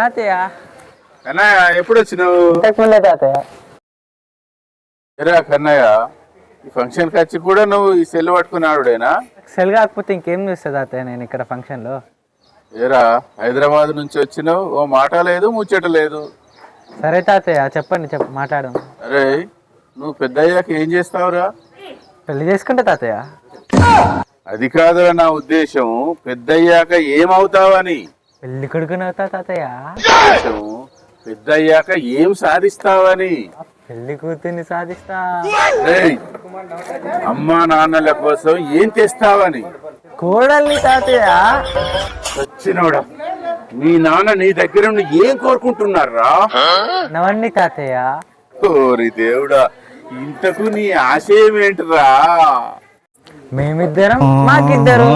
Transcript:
తాతయ్య? కన్నయ్య ఎప్పుడు వచ్చినావు ఇంతకుముందే తాతయ్య. ఎరా కన్నయ్య ఈ ఫంక్షన్కి వచ్చి కూడా నువ్వు ఈ సెల్ పట్టుకున్నాడుడేనా సెల్ కాకపోతే ఇంకేం చూస్తా తాతయ్య నేను ఇక్కడ ఫంక్షన్లో? ఏరా హైదరాబాద్ నుంచి వచ్చినావు ఓ మాట లేదు ముచ్చట లేదు. సరే తాతయ్య చెప్పండి చెప్ప మాట్లాడు అరే నువ్వు పెద్ద అయ్యాక ఏం చేస్తావురా? పెళ్ళి చేసుకుంటే తాతయ్య. అది కాదురా నా ఉద్దేశం పెద్ద అయ్యాక ఏమవుతావని. పెళ్ళి కొడుకుని అవుతా తాతయ్య? పెద్ద అయ్యాక ఏం సాధిస్తావని? పెళ్ళి కూతుర్ని సాధిస్తా. అమ్మా నాన్నల కోసం ఏం తెస్తావని కోడల్ని తాతయ్య? వచ్చినోడా మీ నాన్న నీ దగ్గర నుండి ఏం కోరుకుంటున్నారా? నవన్నీ తాతయ్య. ఓరి దేవుడా ఇంతకు నీ ఆశయం ఏంటిరా? మేమిద్దరం మాకిద్దరు.